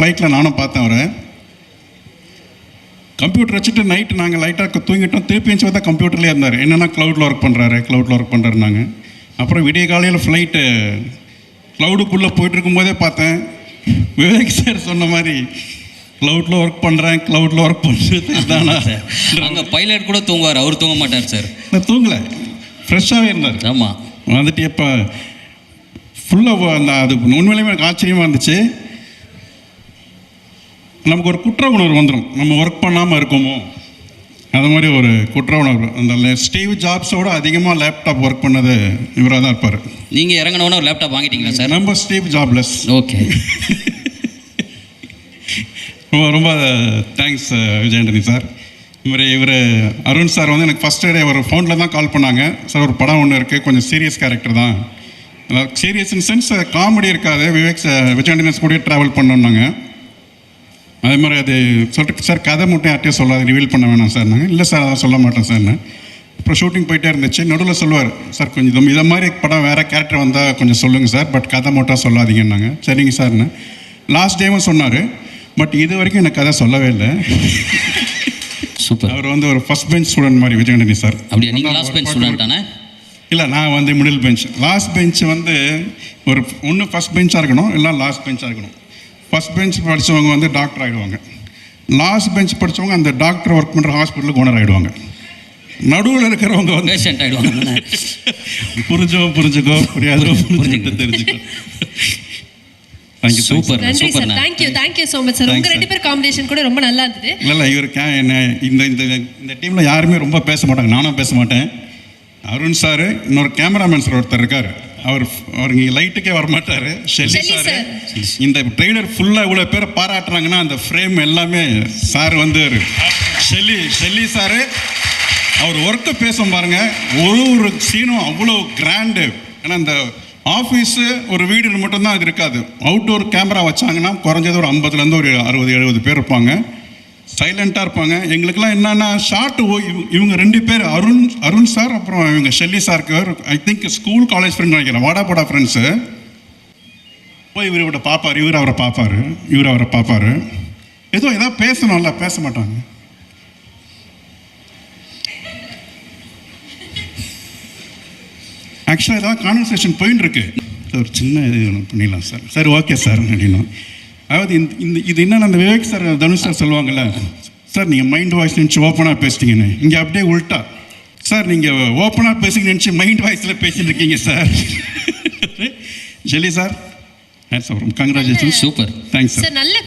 ஃப்ளைட்டில் நானும் பார்த்தேன் அவரை. கம்ப்யூட்டர் வச்சுட்டு நைட்டு நாங்கள் லைட்டாக தூங்கிட்டோம். திருப்பி எஞ்சி பார்த்தா கம்ப்யூட்டர்லேயே இருந்தார். என்னென்னா க்ளவுடில் ஒர்க் பண்ணுறாரு க்ளவுடில் ஒர்க் பண்ணுறாருனாங்க அப்புறம் விடிய காலையில் ஃப்ளைட்டு க்ளவுடுக்குள்ளே போயிட்டு இருக்கும்போதே பார்த்தேன். விவேக் சார் சொன்ன மாதிரி க்ளவுடில் ஒர்க் பண்ணுறேன் க்ளவுடில் ஒர்க் பண்ணுறது தானா அங்கே பைலட் கூட தூங்குவார். அவர் தூங்க மாட்டார் சார் நான் தூங்கலை. ஃப்ரெஷ்ஷாகவே இருந்தார். ஆமாம் வந்துட்டு இப்போ ஃபுல்லாக அந்த அது உண்மையிலேயே எனக்கு ஆச்சரியமாக இருந்துச்சு. நமக்கு ஒரு குற்ற உணர்வு வந்துடும் நம்ம ஒர்க் பண்ணாமல் இருக்கோமோ? அது மாதிரி ஒரு குற்ற உணர்வு. அந்த ஸ்டீவ் ஜாப்ஸோட அதிகமாக லேப்டாப் ஒர்க் பண்ணது இவராக தான் இருப்பார். நீங்கள் இறங்கினோன்னு ஒரு லேப்டாப் வாங்கிட்டீங்களா சார்? நம்ம ஸ்டீவ் ஜாப்லெஸ். ஓகே. ரொம்ப ரொம்ப தேங்க்ஸ் விஜயண்டனி சார். இவர் இவர் அருண் சார் வந்து எனக்கு ஃபஸ்ட் டே ஒரு ஃபோனில் தான் கால் பண்ணாங்க. சார் ஒரு படம் ஒன்று இருக்குது கொஞ்சம் சீரியஸ் கேரக்டர் தான். சீரியஸ் இன் சென்ஸ் காமெடி இருக்காது. விவேக் சார் விஜயண்டனி கூட ட்ராவல் பண்ணோன்னாங்க அதே மாதிரி அது சொல்லிட்டு சார் கதை மட்டும் யார்ட்டையும் சொல்லாது. ரிவீல் பண்ண வேணாம் சார் நாங்கள் இல்லை சார் அதான் சொல்ல மாட்டேன் சார் அப்புறம் ஷூட்டிங் போயிட்டே இருந்துச்சு. நடுவில் சொல்லுவார் சார் கொஞ்சம் இது- மாதிரி படம் வேறு கேரக்டர் வந்தால் கொஞ்சம் சொல்லுங்கள் சார். பட் கதை மட்டும் சொல்லாதீங்கன்னாங்க சரிங்க சார்னு லாஸ்ட் டேவும் சொன்னார். பட் இது வரைக்கும் எனக்கு கதை சொல்லவே இல்லை. சூப்பர். அவர் வந்து ஒரு ஃபர்ஸ்ட் பெஞ்ச் ஸ்டூடெண்ட் மாதிரி விஜயகணி சார். அப்படியா? நீங்கள் லாஸ்ட் பெஞ்ச் ஸ்டூடெண்ட் இல்லை நான் வந்து மிடில் பெஞ்ச் லாஸ்ட் பெஞ்ச் வந்து ஒரு ஒன்று ஃபஸ்ட் பெஞ்சாக இருக்கணும் இல்லை லாஸ்ட் பெஞ்சாக இருக்கணும். ஃபஸ்ட் பெஞ்ச் படித்தவங்க வந்து டாக்டர் ஆகிடுவாங்க லாஸ்ட் பெஞ்ச் படித்தவங்க அந்த டாக்டர் ஒர்க் பண்ணுற ஹாஸ்பிட்டலுக்கு ஓனர் ஆகிடுவாங்க நடுவில் இருக்கிறவங்க வந்து பேஷண்ட் ஆகிடுவாங்க புரிஞ்சோ புரிஞ்சுக்கோ புரியாதோ புரிஞ்சுக்கிட்டு தெரிஞ்சுக்கோ. சூப்பர் நன்றி sir super thank you thank you so much sir. ரெண்டு பேர் காம்பினேஷன் கூட ரொம்ப நல்லா இருந்தது. இல்லை இல்லை இவர் கே என்ன இந்த இந்த இந்த டீமில் யாருமே ரொம்ப பேச மாட்டாங்க. நானும் பேச மாட்டேன். அருண் சார் இன்னொரு கேமராமேன் சார் ஒருத்தர் இருக்கார். அவர் அவர் இங்கே லைட்டுக்கே வரமாட்டார். ஷெல்லி ஷெல்லி சார். இந்த ட்ரெய்லர் ஃபுல்லாக இவ்வளோ பேர் பாராட்டுறாங்கன்னா அந்த ஃப்ரேம் எல்லாமே சார் வந்து ஷெல்லி ஷெல்லி சார். அவர் ஒர்க்கை பேசும் பாருங்க. ஒரு ஒரு சீனும் அவ்வளோ கிராண்டு ஏன்னா அந்த ஆஃபீஸு ஒரு வீடு மட்டும்தான் அது இருக்காது. அவுட்டோர் கேமரா வச்சாங்கன்னா குறைஞ்சது ஒரு ஐம்பதுலேருந்து ஒரு அறுபது எழுபது பேர் இருப்பாங்க. சைலண்ட்டாக இருப்பாங்க. எங்களுக்கெல்லாம் என்னென்னா ஷார்ட் இவங்க ரெண்டு பேர் அருண் அருண் சார் அப்புறம் இவங்க ஷெல்லி சாருக்கு I think school college friend நினைக்கிறேன். வாடா போடா ஃப்ரெண்ட்ஸு போய் இவர் இவரை பார்ப்பார் இவர் அவரை பார்ப்பாரு இவர் அவரை பார்ப்பாரு ஏதோ ஏதாவது பேசணும்ல பேச மாட்டாங்க. ஆக்சுவலாக ஏதாவது கான்வர்சேஷன் போயின்னு இருக்கு. ஒரு சின்ன இது பண்ணிடலாம் சார். சார் ஓகே சார் அப்படின்னா. அதாவது இந்த இந்த இது என்னென்ன அந்த விவேக் சார் தனுஷ் சார் சொல்லுவாங்கல்ல சார் நீங்கள் மைண்ட் வாய்ஸ் நினச்சி ஓப்பனாக பேசிட்டீங்கன்னு. இங்கே அப்படியே உள்ட்டா சார் நீங்கள் ஓப்பனாக பேசுங்க நினச்சி மைண்ட் வாய்ஸில் பேசிட்டு இருக்கீங்க sir. Shelly sir congratulation super thanks sir sir நல்ல